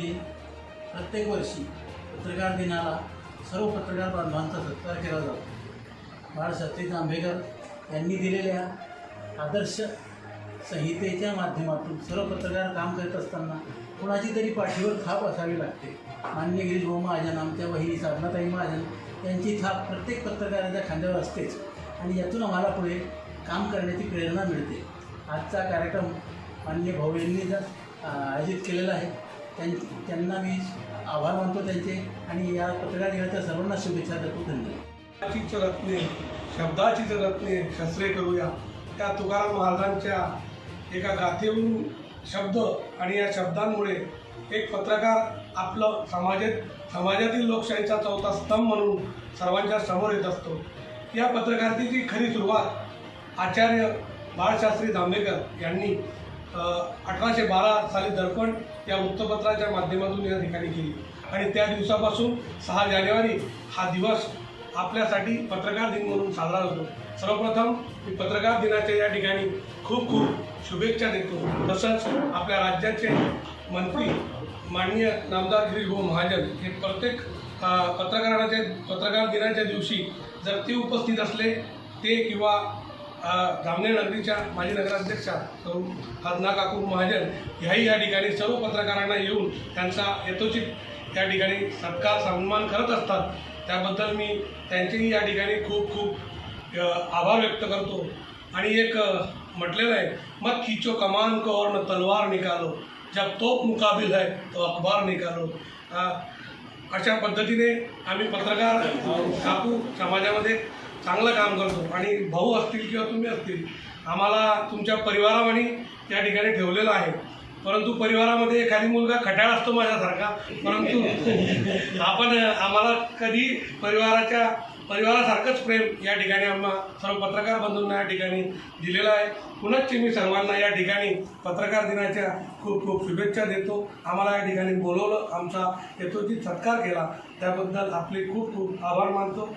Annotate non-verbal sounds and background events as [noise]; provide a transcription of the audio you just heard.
प्रत्येक वर्षी पत्रकार दिनाला सर्व पत्रकार बांधवांचा सत्कार केला जातो. बाळ सतीश आंबेकर यांनी दिलेल्या आदर्श संहितेच्या माध्यमातून सर्व पत्रकार काम करत असताना कुणाची तरी पाठीवर थाप असावी लागते. मान्य गिरीश भाऊ महाजन आमच्या बहिणी साधनाताई महाजन यांची थाप प्रत्येक पत्रकाराच्या खांद्यावर असतेच आणि यातून आम्हाला पुढे काम करण्याची प्रेरणा मिळते. आजचा कार्यक्रम मान्य भाऊ यांनी जर आयोजित केलेला आहे. त्यां त्यांना मी आभार मानतो त्यांचे आणि या पत्रकार दिनाच्या सर्वांना शुभेच्छा देतो. धन्यवाद. रत्ने शब्दाचीच रत्ने शस्त्रे करूया. त्या तुकाराम महाराजांच्या एका गाथेवरून शब्द आणि या शब्दांमुळे एक पत्रकार आपलं समाजात समाजातील लोकशाहीचा चौथा स्तंभ म्हणून सर्वांच्या समोर येत असतो. या पत्रकारितेची खरी सुरुवात आचार्य बाळशास्त्री जांभेकर यांनी अठराशे बारा साली दर्पण या वृत्तपत्राच्या माध्यमातून या ठिकाणी केली. आणि त्या दिवसापासून सहा जानेवारी हा दिवस आपल्यासाठी पत्रकार दिन म्हणून साजरा होतो. सर्वप्रथम मी पत्रकार दिनाच्या या ठिकाणी खूप खूप शुभेच्छा देतो. तसंच आपल्या राज्याचे मंत्री माननीय नामदार गिरीश महाजन हे प्रत्येक अ, पत्रकाराच्या पत्रकार दिनाच्या दिवशी जर ते उपस्थित असले ते किंवा जामनेर नगरीच्या माजी नगराध्यक्षा सौ हजना काकू महाजन ह्याही या ठिकाणी सर्व पत्रकारांना येऊन त्यांचा यथोचित या ठिकाणी सत्कार सन्मान करत असतात. त्याबद्दल मी त्यांचेही या ठिकाणी खूप खूप आभार व्यक्त करतो. आणि एक म्हटलेलं आहे मग खिचो कमान को और न तलवार निकालो. जब तोप मुकाबिल है तो अखबार निकालो. अशा पद्धतीने आम्ही पत्रकार काकू समाजामध्ये चांगलं काम करतो. आणि भाऊ असतील किंवा तुम्ही असतील आम्हाला तुमच्या परिवारावानी त्या ठिकाणी ठेवलेलं आहे. परंतु परिवारामध्ये एखादी मुलगा खट्याळ असतो माझ्यासारखा परंतु [laughs] आपण आम्हाला कधी परिवाराच्या परिवारासारखंच प्रेम या ठिकाणी आम्हा सर्व पत्रकार बंधूंना या ठिकाणी दिलेलं आहे. पुनश्च मी सर्वांना या ठिकाणी पत्रकार दिनाच्या खूप खूप शुभेच्छा देतो. आम्हाला या ठिकाणी बोलवलं आमचा यथोचित सत्कार केला. त्याबद्दल आपले खूप खूप आभार मानतो.